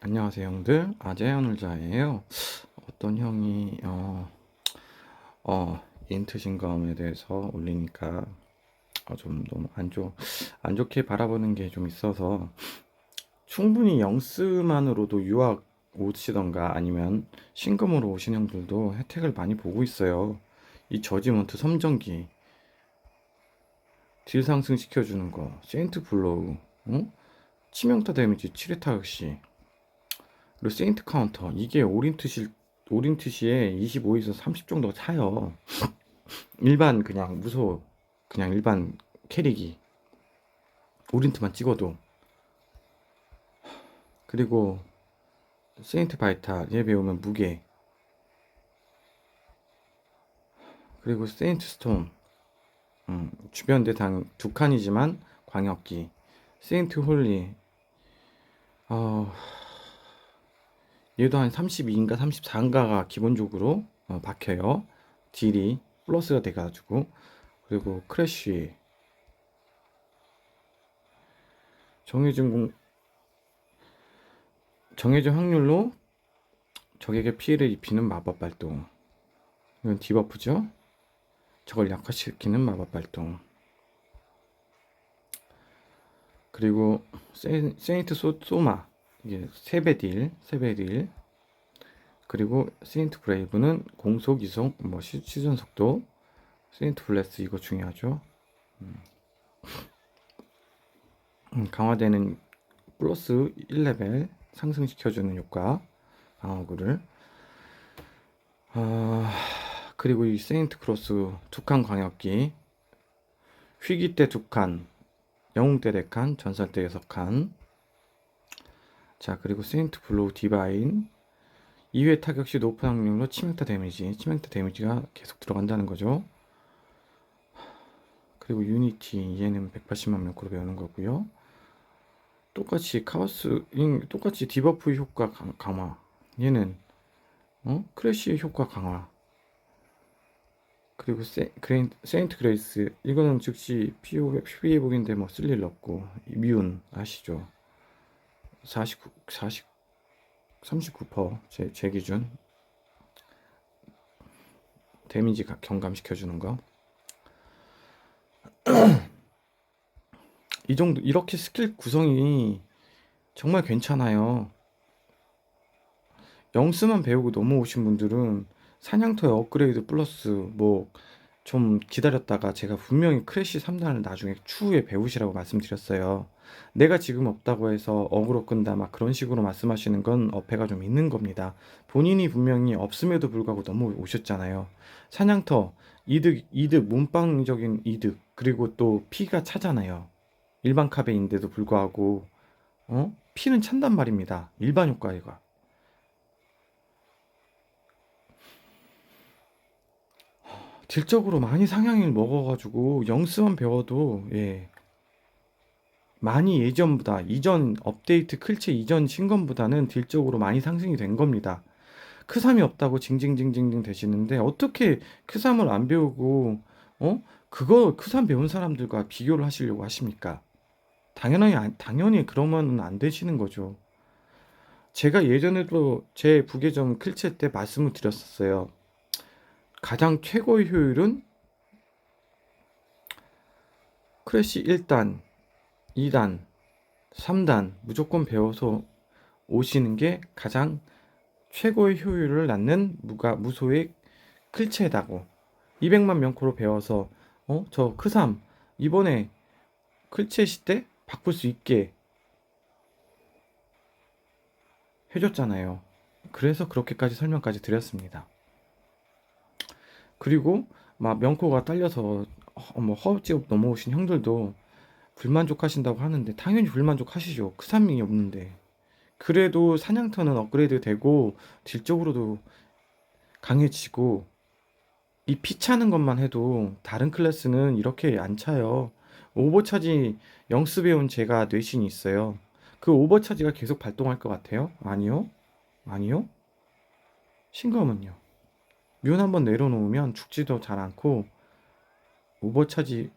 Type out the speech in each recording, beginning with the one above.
안녕하세요 형들. 아재현 울자예요. 어떤 형이 어, 어 인트 신검에 대해서 올리니까 어, 좀 너무 안, 좋, 안 좋게 바라보는 게 좀 있어서 충분히 영스만으로도 유학 오시던가 아니면 신검으로 오신 형들도 혜택을 많이 보고 있어요. 이 저지먼트 섬정기. 딜 상승 시켜주는 거. 세인트 블로우. 어? 치명타 데미지 7회 타격시 그리고 세인트 카운터. 이게 오린트시 오린트시에 25에서 30 정도 차요. 일반 그냥 무소 그냥 일반 캐릭이 오린트만 찍어도. 그리고 세인트 바이탈 얘 배우면 무게. 그리고 세인트 스톤 음, 주변 대상 두 칸이지만 광역기. 세인트 홀리. 어, 얘도 한 32인가 34인가가 기본적으로 어, 박혀요. 딜이 플러스가 돼가지고. 그리고 크래쉬. 정해진 공 정해진 확률로 적에게 피해를 입히는 마법 발동. 이건 디버프죠. 저걸 약화시키는 마법 발동. 그리고 세, 세인트 소, 소마 이게 세배 딜, 세배 딜. 그리고 세인트 브레이브는 공속, 이속, 뭐 시, 시전 속도. 세인트 블레스 이거 중요하죠. 음. 음, 강화되는 플러스 1레벨 상승시켜주는 효과 방어구를 아, 그리고 이 세인트 크로스 두 칸 광역기 휘기 때 두 칸, 영웅 때 네 칸, 전설 때 여섯 칸, 자 그리고 세인트 블로우 디바인. 2회 타격 시 높은 확률로 치명타 데미지 치명타 데미지가 계속 들어간다는 거죠. 그리고 유니티 얘는 180만 명으로 배우는 거고요. 똑같이 카오스 똑같이 디버프 효과 강 화. 얘는 어? 크래쉬 효과 강화. 그리고 세, 그레인, 세인트 그레이스. 이거는 즉시 피오, 피해복인데 뭐 쓸 일 없고 미운 아시죠 49, 40, 39%제 제 기준 데미지 경감시켜주는 거. 이 정도 이렇게 스킬 구성이 정말 괜찮아요. 영스만 배우고 넘어오신 분들은 사냥터의 업그레이드 플러스 뭐 좀 기다렸다가 제가 분명히 크래쉬 3단을 나중에 추후에 배우시라고 말씀드렸어요. 내가 지금 없다고 해서 어그로 끈다 막 그런 식으로 말씀하시는 건 어폐가 좀 있는 겁니다. 본인이 분명히 없음에도 불구하고 넘어오셨잖아요. 사냥터 이득 이득 몸빵적인 이득 그리고 또 피가 차잖아요. 일반 카베인데도 불구하고 어? 피는 찬단 말입니다. 일반 효과가. 딜적으로 많이 상향을 먹어가지고 영스만 배워도 예 많이 예전보다 이전 업데이트 클체 이전 신검보다는 딜적으로 많이 상승이 된 겁니다. 크삼이 없다고 징징징징징 되시는데 어떻게 크삼을 안 배우고 어 그거 크삼 배운 사람들과 비교를 하시려고 하십니까? 당연히 안, 당연히 그러면은 안 되시는 거죠. 제가 예전에도 제 부계정 클체 때 말씀을 드렸었어요. 가장 최고의 효율은 크래쉬 1단, 2단, 3단 무조건 배워서 오시는 게 가장 최고의 효율을 낳는 무가 무소의 클체다고 200만 명코로 배워서 어 저 크삼 이번에 클체 시대 바꿀 수 있게 해줬잖아요. 그래서 그렇게까지 설명까지 드렸습니다. 그리고 막 명코가 딸려서 어, 뭐 허겁지겁 넘어오신 형들도 불만족하신다고 하는데 당연히 불만족하시죠. 크산밍이 없는데. 그래도 사냥터는 업그레이드 되고 딜적으로도 강해지고 이 피 차는 것만 해도 다른 클래스는 이렇게 안 차요. 오버차지 배운 제가 뇌신이 있어요. 그 오버차지가 계속 발동할 것 같아요? 아니요? 아니요? 신검은요? 뮨 한번 내려놓으면 죽지도 잘 않고 오버차지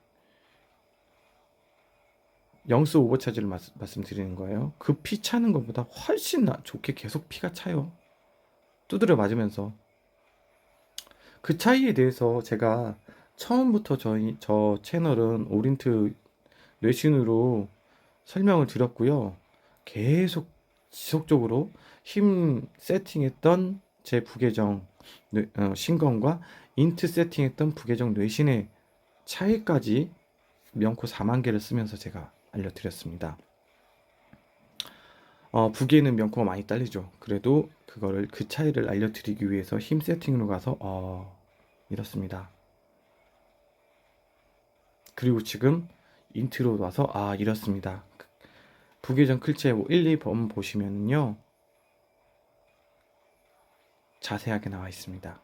영스 오버차지를 말, 말씀드리는 거예요. 그 피 차는 것보다 훨씬 나, 좋게 계속 피가 차요. 두드려 맞으면서. 그 차이에 대해서 제가 처음부터 저희 저 채널은 오린트 뇌신으로 설명을 드렸고요. 계속 지속적으로 힘 세팅했던 제 부계정 뇌- 어, 신검과 인트 세팅했던 부계정 뇌신의 차이까지 명코 4만 개를 쓰면서 제가 알려드렸습니다. 어, 부계는 명코가 많이 딸리죠. 그래도 그거를 그 차이를 알려드리기 위해서 힘 세팅으로 가서 어, 이렇습니다. 그리고 지금 인트로 와서 아 이렇습니다. 부계정 클체 1, 2번 보시면요. 자세하게 나와 있습니다.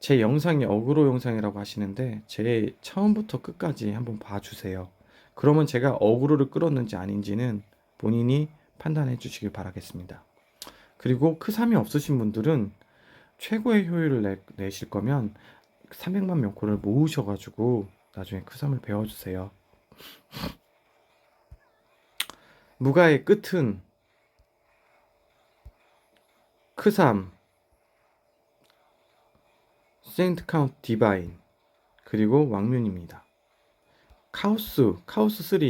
제 영상이 어그로 영상이라고 하시는데 제 처음부터 끝까지 한번 봐주세요. 그러면 제가 어그로를 끌었는지 아닌지는 본인이 판단해 주시길 바라겠습니다. 그리고 크삼이 없으신 분들은 최고의 효율을 내, 내실 거면 300만 명코를 모으셔가지고 나중에 크삼을 배워주세요. 무가의 끝은 크삼, 세인트 카운트 디바인, 그리고 왕륜입니다. 카오스, 카오스 3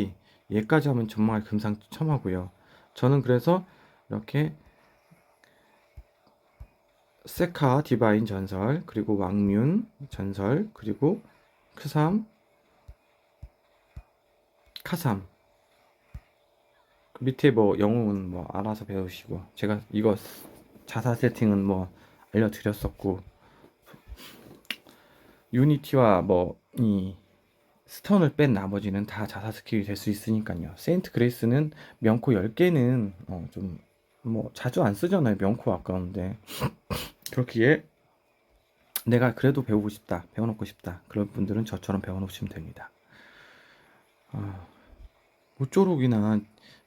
얘까지 하면 정말 금상첨화고요. 저는 그래서 이렇게 세카 디바인 전설, 그리고 왕륜 전설, 그리고 크삼, 카삼 그 밑에 뭐 영웅은 뭐 알아서 배우시고 제가 이거 자사 세팅은 뭐 알려드렸었고 유니티와 뭐 이 스턴을 뺀 나머지는 다 자사 스킬이 될 수 있으니까요. 세인트 그레이스는 명코 10개는 어 좀뭐 자주 안 쓰잖아요. 명코 아까운데 그렇기에 내가 그래도 배우고 싶다, 배워놓고 싶다. 그런 분들은 저처럼 배워놓으시면 됩니다. 아, 모쪼록이나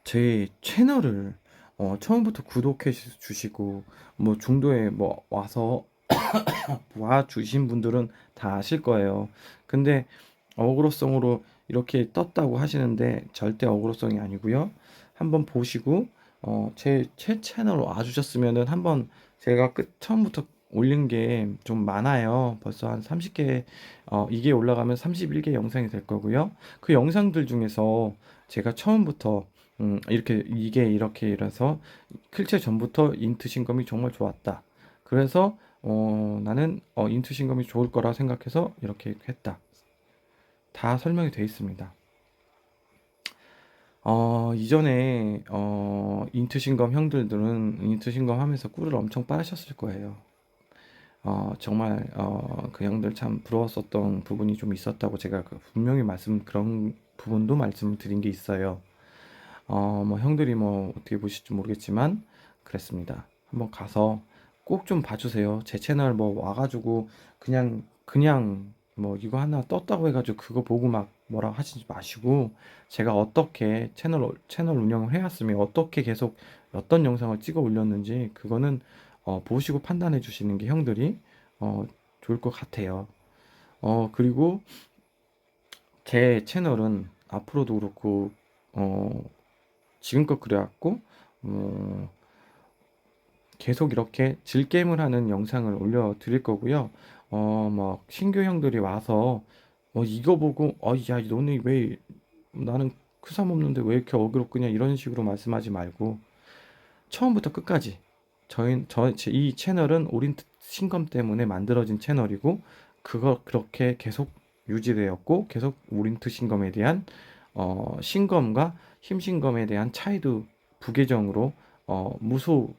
제 채널을 어, 처음부터 구독해 주- 주시고 뭐 중도에 뭐 와서 와 주신 분들은 다 아실 거예요. 근데 어그로성으로 이렇게 떴다고 하시는데 절대 어그로성이 아니고요. 한번 보시고 어, 제, 제 채널 와 주셨으면은 한번 제가 끝 처음부터 올린 게 좀 많아요. 벌써 한 30개, 어, 이게 올라가면 31개 영상이 될 거고요. 그 영상들 중에서 제가 처음부터 음, 이렇게 이게 이렇게 이래서 클체 전부터 인트 신검이 정말 좋았다. 그래서 어, 나는 어, 인트 신검이 좋을 거라 생각해서 이렇게 했다. 다 설명이 되어 있습니다. 어, 이전에 어, 인트 신검 형들들은 인트 신검 하면서 꿀을 엄청 빨으셨을 거예요. 어, 정말 어, 그 형들 참 부러웠었던 부분이 좀 있었다고 제가 그 분명히 말씀 그런 부분도 말씀드린 게 있어요. 어, 뭐 형들이 뭐 어떻게 보실지 모르겠지만 그랬습니다. 한번 가서 꼭 좀 봐주세요. 제 채널 뭐 와가지고 그냥 그냥 뭐 이거 하나 떴다고 해가지고 그거 보고 막 뭐라 하시지 마시고 제가 어떻게 채널 채널 운영을 해왔으며 어떻게 계속 어떤 영상을 찍어 올렸는지 그거는 어, 보시고 판단해 주시는 게 형들이 어, 좋을 것 같아요. 어, 그리고 제 채널은 앞으로도 그렇고 어, 지금껏 그래왔고 어, 계속 이렇게 질게임을 하는 영상을 올려 드릴 거고요. 어, 막 신규 형들이 와서 어, 이거 보고 어, 야, 너네 왜 나는 크삼 없는데 왜 이렇게 어그로 끄냐 이런 식으로 말씀하지 말고 처음부터 끝까지 저희 저이 채널은 오린트 신검 때문에 만들어진 채널이고 그거 그렇게 계속 유지되었고 계속 오린트 신검에 대한 어, 신검과 힘신검에 대한 차이도 부계정으로 어, 무소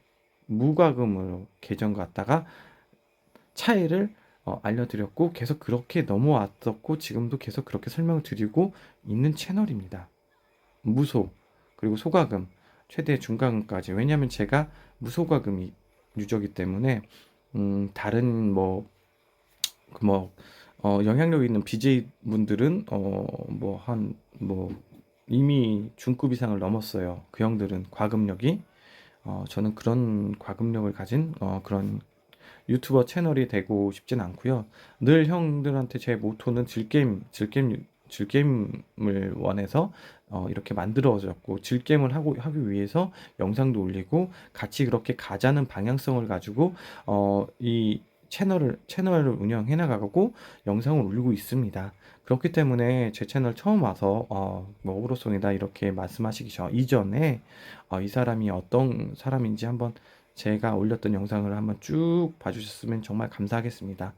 무과금으로 계정 갖다가 차이를 어, 알려드렸고 계속 그렇게 넘어왔었고 지금도 계속 그렇게 설명을 드리고 있는 채널입니다. 무소 그리고 소과금 최대 중과금까지 왜냐하면 제가 무소과금이 유저기 때문에 음, 다른 뭐, 그 뭐, 어, 영향력 있는 BJ 분들은 어, 뭐, 한, 뭐, 이미 중급 이상을 넘었어요. 그 형들은 과금력이. 어, 저는 그런 과금력을 가진 어, 그런 유튜버 채널이 되고 싶진 않고요. 늘 형들한테 제 모토는 질게임, 질게임 즐겜을 원해서 어, 이렇게 만들어졌고 즐겜을 하고 하기 위해서 영상도 올리고 같이 그렇게 가자는 방향성을 가지고 어, 이 채널을 채널을 운영해 나가고 영상을 올리고 있습니다. 그렇기 때문에 제 채널 처음 와서 어, 뭐 오브로송이다 이렇게 말씀하시기 전 이전에 어, 이 사람이 어떤 사람인지 한번 제가 올렸던 영상을 한번 쭉 봐주셨으면 정말 감사하겠습니다.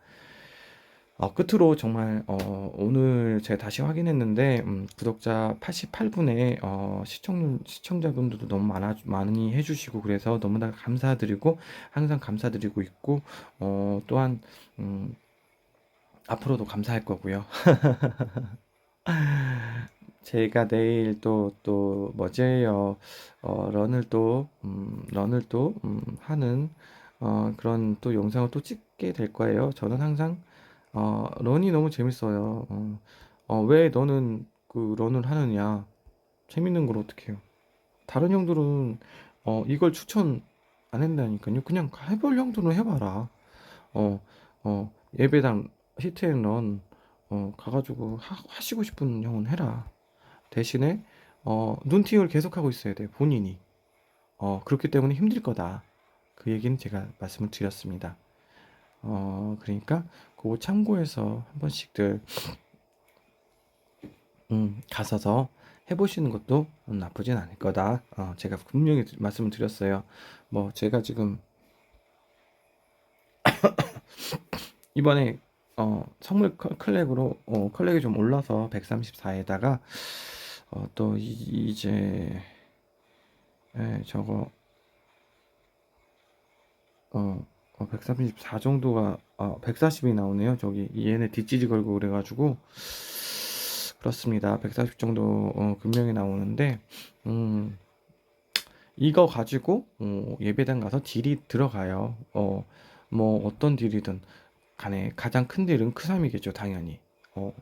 어, 끝으로 정말 어, 오늘 제가 다시 확인했는데 음, 구독자 88분의 어, 시청 시청자분들도 너무 많아 많이 해주시고 그래서 너무나 감사드리고 항상 감사드리고 있고 어, 또한 음, 앞으로도 감사할 거고요. 제가 내일 또, 또, 뭐지요, 어, 런을 또, 음, 런을 또, 음, 하는, 어, 그런 또 영상을 또 찍게 될 거예요. 저는 항상, 어, 런이 너무 재밌어요. 어, 어, 왜 너는 그 런을 하느냐? 재밌는 걸 어떻게 해요? 다른 형들은, 어, 이걸 추천 안 한다니까요. 그냥 해볼 형들은 해봐라. 어, 어, 예배당 히트앤런, 어, 가가지고 하, 하시고 싶은 형은 해라. 대신에 어, 눈팅을 계속하고 있어야 돼 본인이 어, 그렇기 때문에 힘들 거다 그 얘기는 제가 말씀을 드렸습니다 어, 그러니까 그거 참고해서 한 번씩들 음, 가서서 해보시는 것도 나쁘진 않을 거다. 어, 제가 분명히 말씀을 드렸어요. 뭐 제가 지금 이번에 어, 선물 클렉으로 어, 클렉이 좀 올라서 134에다가 어, 또 이, 제 예, 저거 어, 어, 134 정도가 어, 140이 나오네요. 저기 얘네 뒷지지 걸고 그래가지고 그렇습니다. 140 정도 어, 금명이 나오는데 음, 이거 가지고 어, 예배당 가서 딜이 들어가요. 어, 뭐 어떤 딜이든 간에 가장 큰 딜은 크삼이겠죠, 당연히. 어,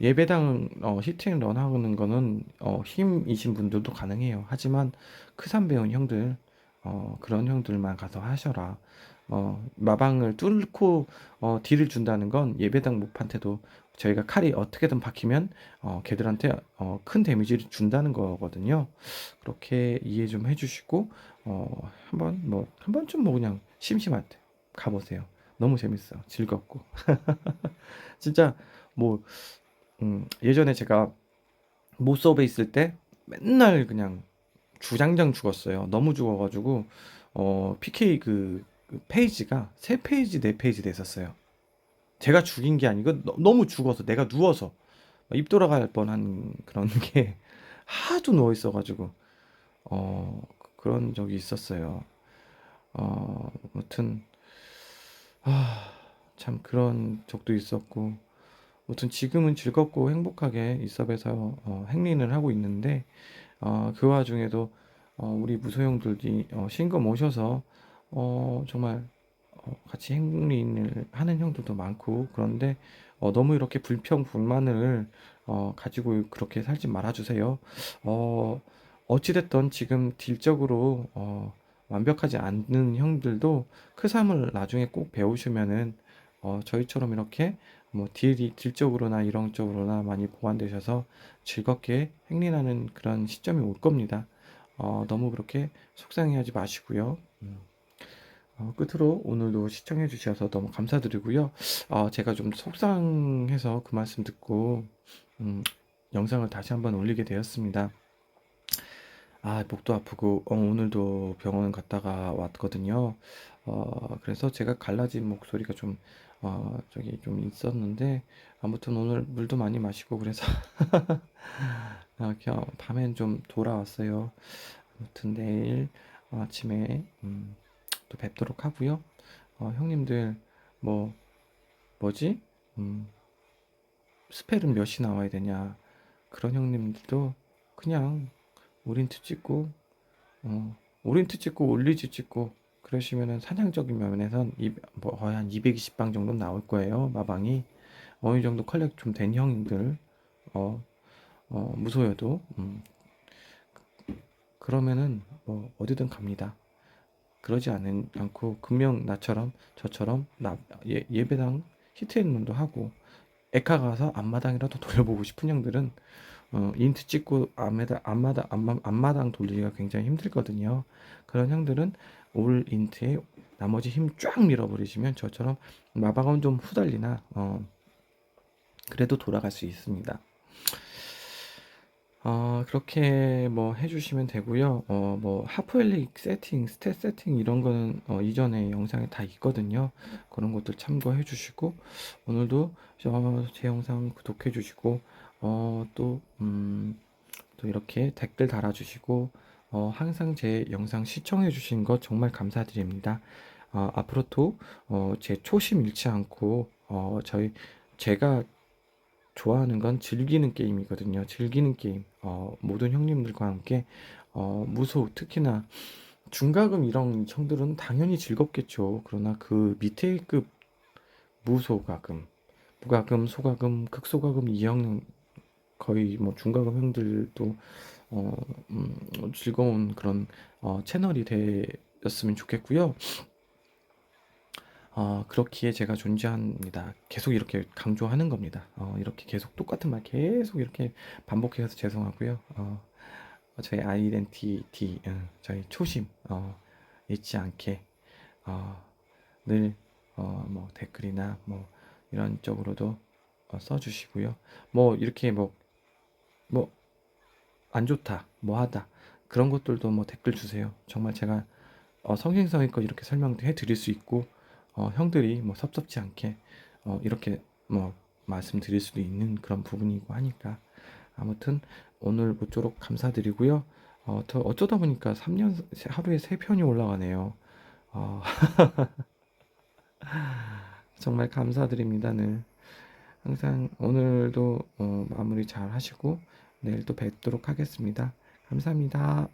예배당 어, 히트앤런 하는 거는 어, 힘이신 분들도 가능해요. 하지만 크산 배운 형들 어, 그런 형들만 가서 하셔라. 어, 마방을 뚫고 어, 딜을 준다는 건 예배당 목판테도 저희가 칼이 어떻게든 박히면 어, 걔들한테 어, 큰 데미지를 준다는 거거든요. 그렇게 이해 좀 해주시고 어, 한번 뭐 한 번쯤 뭐 그냥 심심할 때 가보세요. 너무 재밌어, 즐겁고 진짜 뭐 음, 예전에 제가 모수업에 있을 때 맨날 그냥 주장장 죽었어요. 너무 죽어가지고 어, PK 그, 그 페이지가 세 페이지 네 페이지 됐었어요. 제가 죽인 게 아니고 너, 너무 죽어서 내가 누워서 입 돌아갈 뻔한 그런 게 하도 누워 있어가지고 어 그런 적이 있었어요. 어 아무튼 아, 참 그런 적도 있었고 아무튼 지금은 즐겁고 행복하게 이 섭에서 어, 행린을 하고 있는데 어, 그 와중에도 어, 우리 무소형들이 어, 신금 오셔서 어, 정말 어, 같이 행린을 하는 형들도 많고 그런데 어, 너무 이렇게 불평 불만을 어, 가지고 그렇게 살지 말아주세요. 어, 어찌됐던 지금 딜적으로 어, 완벽하지 않는 형들도 크삼을 나중에 꼭 배우시면은 어, 저희처럼 이렇게 뭐 딜이 딜적으로나 이런 쪽으로나 많이 보완되셔서 즐겁게 행린하는 그런 시점이 올 겁니다. 어, 너무 그렇게 속상해하지 마시고요. 음. 어, 끝으로 오늘도 시청해 주셔서 너무 감사드리고요. 어, 제가 좀 속상해서 그 말씀 듣고 음, 영상을 다시 한번 올리게 되었습니다. 아, 목도 아프고 어, 오늘도 병원 갔다가 왔거든요. 어, 그래서 제가 갈라진 목소리가 좀 어, 저기 좀 있었는데 아무튼 오늘 물도 많이 마시고 그래서 아, 그냥 밤엔 좀 돌아왔어요. 아무튼 내일 아침에 음, 또 뵙도록 하고요. 어, 형님들 뭐 뭐지? 음, 스펠은 몇이 나와야 되냐? 그런 형님들도 그냥 오린트 찍고 어, 오린트 찍고 올리지 찍고 그러시면은 사냥적인 면에선 이, 뭐 거의 한 220방 정도 나올 거예요 마방이 어느 정도 컬렉 좀 된 형들 어, 어 무소여도 음. 그러면은 뭐 어디든 갑니다 그러지 않은 않고 금명 나처럼 저처럼 나 예, 예배당 히트앤런도 하고 에카 가서 앞마당이라도 돌려보고 싶은 형들은 어, 인트 찍고 앞마당, 앞마당, 앞마, 앞마당 돌리기가 굉장히 힘들거든요. 그런 형들은 올 인트에 나머지 힘 쫙 밀어버리시면 저처럼 마방은 좀 후달리나 어, 그래도 돌아갈 수 있습니다. 어, 그렇게 뭐 해주시면 되고요. 어, 뭐 하프엘릭 세팅, 스탯 세팅 이런 거는 어, 이전에 영상에 다 있거든요. 그런 것들 참고해 주시고 오늘도 어, 제 영상 구독해 주시고 어, 또, 음, 또 이렇게 댓글 달아주시고 어, 항상 제 영상 시청해 주신 것 정말 감사드립니다. 어, 앞으로도 어, 제 초심 잃지 않고 어, 저희 제가 좋아하는 건 즐기는 게임이거든요. 즐기는 게임. 어, 모든 형님들과 함께 어, 무소 특히나 중가금 이런 형들은 당연히 즐겁겠죠. 그러나 그 밑에 급 무소가금, 무가금, 소가금, 극소가금 이형 거의 뭐 중가금 형들도 어, 음, 즐거운 그런 어, 채널이 되었으면 좋겠고요. 어, 그렇기에 제가 존재합니다. 계속 이렇게 강조하는 겁니다. 어, 이렇게 계속 똑같은 말 계속 이렇게 반복해서 죄송하고요. 어, 저희 아이덴티티, 어, 저희 초심 어, 잊지 않게 어, 늘 어, 뭐 댓글이나 뭐 이런 쪽으로도 어, 써주시고요. 뭐 이렇게 뭐 뭐 안 좋다, 뭐 하다 그런 것들도 뭐 댓글 주세요. 정말 제가 어, 성심성의껏 이렇게 설명해 드릴 수 있고 어, 형들이 뭐 섭섭지 않게 어, 이렇게 뭐 말씀드릴 수도 있는 그런 부분이고 하니까 아무튼 오늘 모쪼록 감사드리고요. 어, 저 어쩌다 보니까 3년 하루에 3편이 올라가네요. 어, 정말 감사드립니다. 늘 항상 오늘도 어, 마무리 잘 하시고 내일 또 뵙도록 하겠습니다. 감사합니다.